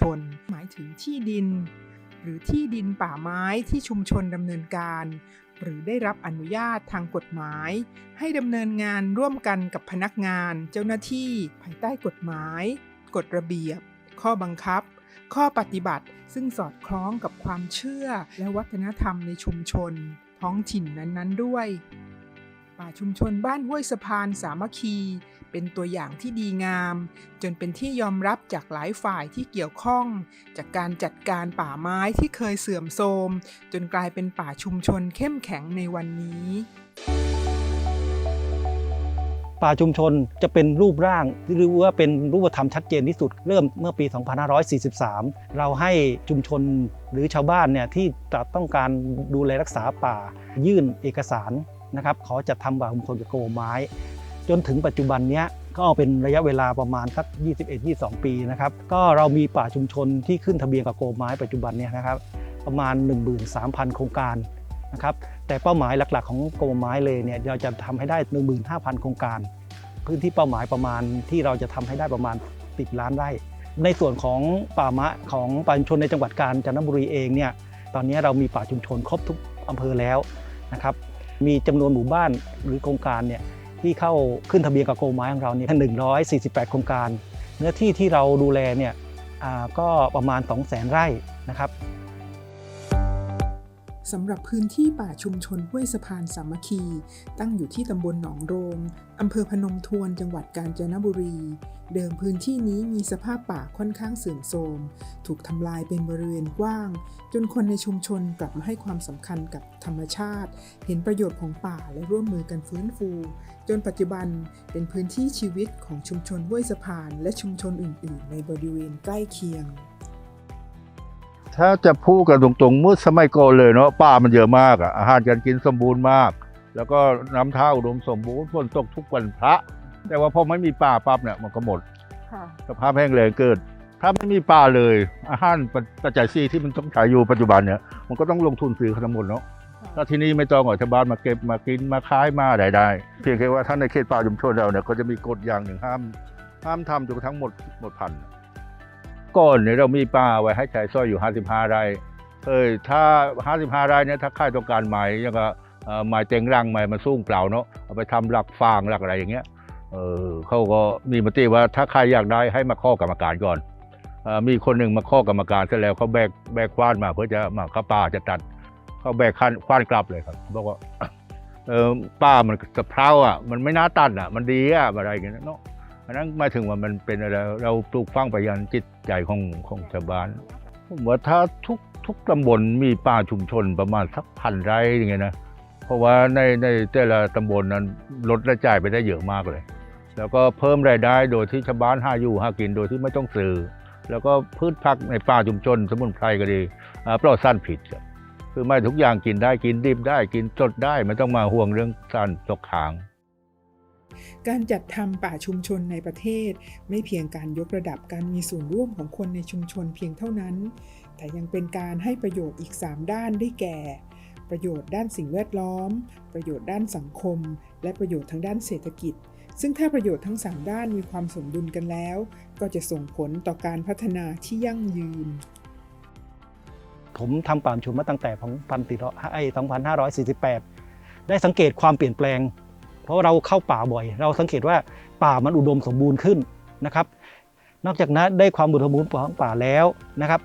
ชน หมายถึงที่ดิน หรือที่ดินป่าไม้ที่ชุมชนดำเนินการ หรือได้รับอนุญาตทางกฎหมาย ให้ดำเนินงานร่วมกันกับพนักงาน เจ้าหน้าที่ ภายใต้กฎหมาย กฎระเบียบ ข้อบังคับ ข้อปฏิบัติ ซึ่งสอดคล้องกับความเชื่อ และวัฒนธรรมในชุมชน ท้องถิ่นนั้นๆด้วย ป่าชุมชนบ้านห้วยสะพานสามัคคี เป็นตัวอย่างที่ดีงาม จนเป็นที่ยอมรับจากหลายฝ่ายที่เกี่ยวข้อง จากการจัดการป่าไม้ที่เคยเสื่อมโทรม จนกลายเป็นป่าชุมชนเข้มแข็งในวันนี้ ป่าชุมชนจะเป็นรูปร่างหรือว่าเป็นรูปธรรมชัดเจนที่สุดเริ่มเมื่อปี 2543 เราให้ชุมชนหรือชาวบ้านเนี่ยที่ต้องการดูแลรักษาป่ายื่นเอกสารนะครับขอจัดทำป่าชุมชนกับโกไม้ จนถึงปัจจุบันนี้ก็เป็นระยะเวลาประมาณสัก 21-22 ปีนะครับก็เรามีป่าชุมชนที่ขึ้นทะเบียนกับโกไม้ปัจจุบันเนี่ยนะครับประมาณ 13,000 โครงการนะครับแต่เป้าหมายหลักๆ ของกรมไม้เลยเนี่ยเราจะทำให้ได้ 15,000 โครงการ พื้นที่เป้าหมายประมาณที่เราจะทำให้ได้ประมาณ 10 ล้านไร่ ในส่วนของป่ามะของป่าชุมชนในจังหวัดกาญจนบุรีเองเนี่ยตอนนี้เรามีป่าชุมชนครบทุกอำเภอแล้วนะครับมีจำนวนหมู่บ้านหรือโครงการเนี่ย ที่เข้าขึ้นทะเบียนกับโกไม้ของเราเนี่ย148 โครงการ เนื้อที่ที่เราดูแลเนี่ยก็ประมาณ 200,000 ไร่นะครับ สำหรับพื้นที่ป่าชุมชนห้วยสะพานสามัคคี ตั้งอยู่ที่ตำบลหนองโรงอำเภอพนมทวนจังหวัดกาญจนบุรี เดิมพื้นที่นี้มีสภาพป่าค่อนข้างเสื่อมโทรม ถูกทำลายเป็นบริเวณกว้าง จนคนในชุมชนกลับมาให้ความสำคัญกับธรรมชาติ เห็นประโยชน์ของป่าและร่วมมือกันฟื้นฟู จนปัจจุบันเป็นพื้นที่ชีวิตของชุมชนห้วยสะพาน และชุมชนอื่น ๆ ในบริเวณใกล้เคียง ถ้าจะพูดกันตรงๆเมื่อสมัยก่อนเลยเนาะป่ามันเยอะมากอะอาหารการกินสมบูรณ์มาก แล้วก็น้ำท่าอุดมสมบูรณ์ฝนตกทุกวันพระ แต่ว่าพอไม่มีป่าปั๊บเนี่ยมันก็หมดสภาพแห้งแล้งเกิด ถ้าไม่มีป่าเลย อาหารปัจจัยซีที่มันต้องใช้อยู่ปัจจุบันเนี่ยมันก็ต้องลงทุนซื้อทั้งหมดเนาะถ้าที่นี่ไม่ต้องออกชาวบ้านมาเก็บมากินมาขายมาได้ได้เพียงแค่ว่าท่านในเขตป่าชุมชนเราเนี่ยก็จะมีกฎอย่างหนึ่งห้าม ห้ามทำจนกระทั่งหมดหมดพันธุ์ ก่อนเนี่ยเรามีป่าไว้ให้ใช้สร้อยอยู่ 55 ไร่เอ้ยถ้า 55 ไร่เนี่ยถ้าใครต้องการไม้ยังก็เอ่อไม้เต็งรังไม้มาสู้เปล่าเนาะเอาไปทำหลักฟางหลักอะไรอย่างเงี้ยเออเขาก็มีมติว่าถ้าใครอยากได้ให้มาข้อกรรมการก่อนอ่อมีคนหนึ่งมาข้อกรรมการเสร็จแล้วเขาแบกแบกควานมาเพื่อจะมาข้าป่าจะตัดเขาแบกควานควานกลับเลยครับบอกว่าเออป้ามันสะเพราอะมันไม่น่าตัดอะ มันดีอะอะไรอย่างเงี้ยเนาะ อันนั้นหมายถึงว่ามันเป็นอะไรเราปลูกฝังไปยันจิตใจของของชาวบ้านผมว่าถ้าทุกทุกตำบลมีป่าชุมชนประมาณสักพันไร่อย่างเงี้ยนะเพราะว่าในในแต่ละตำบลนั้นลดรายจ่ายไปได้เยอะมากเลย แล้วก็เพิ่มรายได้โดยที่ชาวบ้านหาอยู่หากินโดยที่ไม่ต้องซื้อแล้วก็พืชผักในป่าชุมชน สมุนไพรก็ดีปลอดสารผิดคือไม่ทุกอย่างกินได้กินดิบได้กินสดได้ไม่ต้องมาห่วงเรื่องสารตกค้าง การจัดทำป่าชุมชนในประเทศ ไม่เพียงการยกระดับการมีส่วนร่วมของคนในชุมชนเพียงเท่านั้น แต่ยังเป็นการให้ประโยชน์อีก 3 ด้านได้แก่ ประโยชน์ด้านสิ่งแวดล้อม ประโยชน์ด้านสังคม และประโยชน์ทางด้านเศรษฐกิจซึ่งถ้าประโยชน์ทั้ง 3 ด้านมีความสมดุลกันแล้ว ก็จะส่งผลต่อการพัฒนาที่ยั่งยืน ผมทำป่าชุมมาตั้งแต่พันติไอ2548 ได้สังเกตความเปลี่ยนแปลง ราะเราเข้าป่าบ่อย เราสังเกตว่าป่ามันอุดมสมบูรณ์ขึ้นนะครับ นอกจากนั้นได้ความอุดมสมบูรณ์ของป่าแล้วนะครับ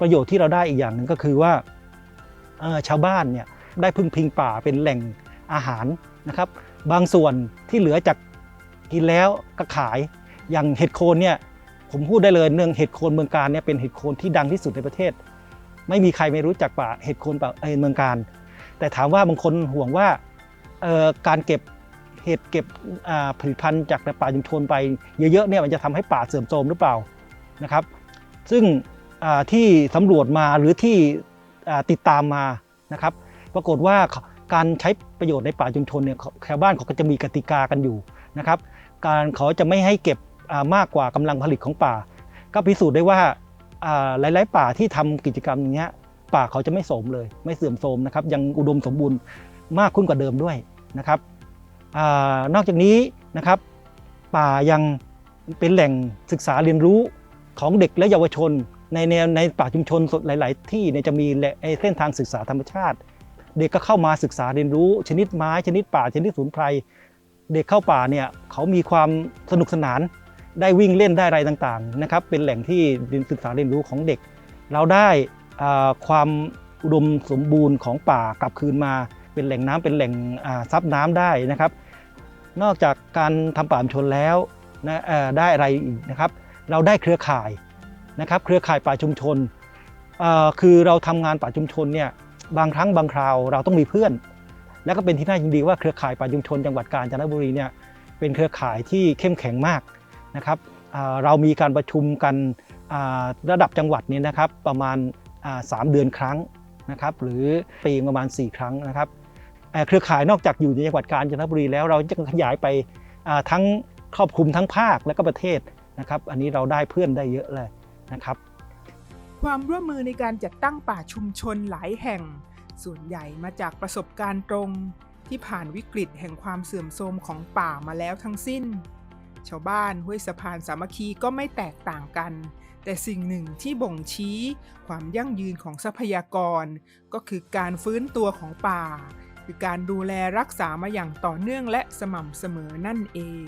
ประโยชน์ที่เราได้อีกอย่างหนึ่งก็คือว่าชาวบ้านเนี่ยได้พึ่งพิงป่าเป็นแหล่งอาหารนะครับ บางส่วนที่เหลือจากกินแล้วก็ขายอย่างเห็ดโคนเนี่ยผมพูดได้เลยเนื่องเห็ดโคนเมืองการเนี่ยเป็นเห็ดโคนที่ดังที่สุดในประเทศ ไม่มีใครไม่รู้จักป่าเห็ดโคนป่าเอเมืองการ แต่ถามว่าบางคนห่วงว่าการเก็บ เห็ดเก็บผลิตภัณฑ์จากในป่าชุมชนไปเยอะๆเนี่ยมันจะทำให้ป่าเสื่อมโทรมหรือเปล่านะครับ ซึ่งที่สำรวจมาหรือที่ติดตามมานะครับ ปรากฏว่าการใช้ประโยชน์ในป่าชุมชนเนี่ยชาวบ้านเขาก็จะมีกติกากันอยู่นะครับ การเขาจะไม่ให้เก็บมากกว่ากำลังผลิตของป่า ก็พิสูจน์ได้ว่าหลาย ๆ ป่าที่ทำกิจกรรมอย่างเงี้ยป่าเขาจะไม่โสมเลย ไม่เสื่อมโทรมนะครับยังอุดมสมบูรณ์มากขึ้นกว่าเดิมด้วยนะครับ นอกจากนี้นะครับป่ายังเป็นแหล่งศึกษาเรียนรู้ของเด็กและเยาวชน ในแนวในป่าชุมชนหลาย ๆ ที่เนี่ยจะมีแหล่เส้นทางศึกษาธรรมชาติ เด็กก็เข้ามาศึกษาเรียนรู้ ชนิดไม้ชนิดป่าชนิดสมุนไพรเด็กเข้าป่าเนี่ยเขามีความสนุกสนานได้วิ่งเล่นได้อะไรต่าง ๆ นะครับ เป็นแหล่งที่ศึกษาเรียนรู้ของเด็ก เราได้ความอุดมสมบูรณ์ของป่ากลับคืนมา เป็นแหล่งน้ำเป็นแหล่งซับน้ำได้นะครับ นอกจากการทำป่าชุมชนแล้วนะได้อะไรอีกนะครับ เราได้เครือข่ายนะครับ เครือข่ายป่าชุมชนคือเราทำงานป่าชุมชนเนี่ยบางครั้งบางคราวเราต้องมีเพื่อน แล้วก็เป็นที่น่ายินดีว่าเครือข่ายป่าชุมชนจังหวัดกาญจนบุรีเนี่ยเป็นเครือข่ายที่เข้มแข็งมากนะครับเรามีการประชุมกันระดับจังหวัดนี้นะครับประมาณอ่าสามเดือนครั้งนะครับหรือปีประมาณ 4 ครั้งนะครับ เครือข่ายนอกจากอยู่ในจังหวัดกาญจนบุรีแล้วเราจะขยายไปทั้งครอบคลุมทั้งภาคและก็ประเทศนะครับ อันนี้เราได้เพื่อนได้เยอะเลยนะครับ ความร่วมมือในการจัดตั้งป่าชุมชนหลายแห่ง ส่วนใหญ่มาจากประสบการณ์ตรงที่ผ่านวิกฤตแห่งความเสื่อมโทรมของป่ามาแล้วทั้งสิ้น ชาวบ้านห้วยสะพานสามัคคีก็ไม่แตกต่างกัน แต่สิ่งหนึ่งที่บ่งชี้ ความยั่งยืนของทรัพยากร ก็คือการฟื้นตัวของป่า คือการดูแลรักษามาอย่างต่อเนื่องและสม่ำเสมอนั่นเอง